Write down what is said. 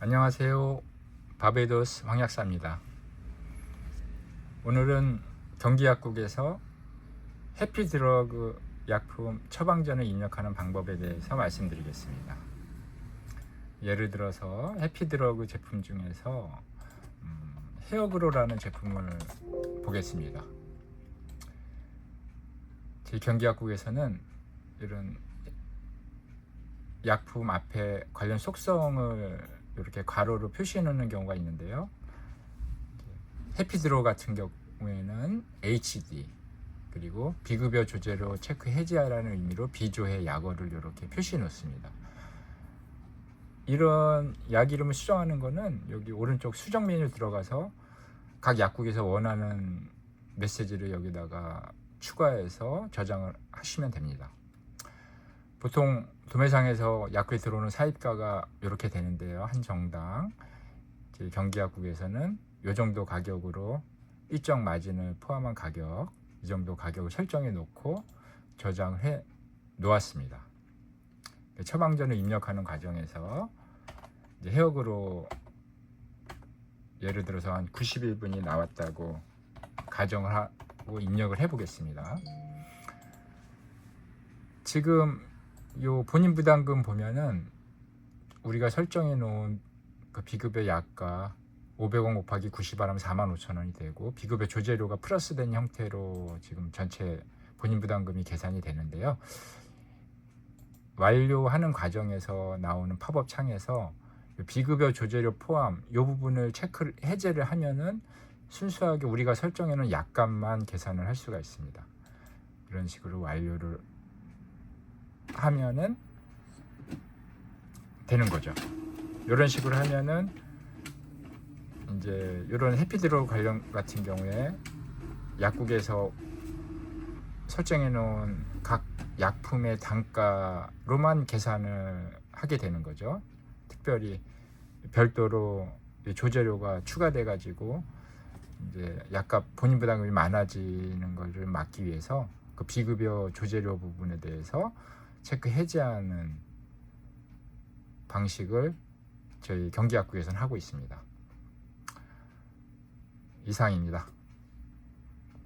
안녕하세요. 바베도스 황약사입니다. 오늘은 경기약국에서 해피드러그 약품 처방전을 입력하는 방법에 대해서 말씀드리겠습니다. 예를 들어서 해피드러그 제품 중에서 음, 헤어그로라는 제품을 보겠습니다. 저희 경기약국에서는 이런 약품 앞에 관련 속성을 이렇게 괄호로 표시해 놓는 경우가 있는데요. 해피드로 같은 경우에는 HD 그리고 비급여 조제로 체크 해지하라는 의미로 비조해 약어를 이렇게 표시해 놓습니다. 이런 약 이름을 수정하는 거는 여기 오른쪽 수정 메뉴 들어가서 각 약국에서 원하는 메시지를 여기다가 추가해서 저장을 하시면 됩니다. 보통 도매상에서 약국에 들어오는 사입가가 이렇게 되는데요. 한 정당 경기약국에서는 이 정도 가격으로 일정 마진을 포함한 가격 이 정도 가격을 설정해 놓고 저장을 해 놓았습니다. 처방전을 입력하는 과정에서 해역으로 예를 들어서 한 91분이 나왔다고 가정을 하고 입력을 해 보겠습니다. 지금 요 본인 부담금 보면은 우리가 설정해 놓은 그 비급여 약가 500원 곱하기 90원 하면 4만 5천 원이 되고 비급여 조제료가 플러스된 형태로 지금 전체 본인 부담금이 계산이 되는데요. 완료하는 과정에서 나오는 팝업 창에서 비급여 조제료 포함 이 부분을 체크 해제를 하면은 순수하게 우리가 설정해 놓은 약값만 계산을 할 수가 있습니다. 이런 식으로 완료를 하면은 되는 거죠. 이런 식으로 하면은 이제 이런 해피드로 관련 같은 경우에 약국에서 설정해 놓은 각 약품의 단가로만 계산을 하게 되는 거죠. 특별히 별도로 조제료가 추가돼 가지고 이제 약값 본인 부담금이 많아지는 것을 막기 위해서 그 비급여 조제료 부분에 대해서 체크 해제하는 방식을 저희 경기약국에서는 하고 있습니다. 이상입니다.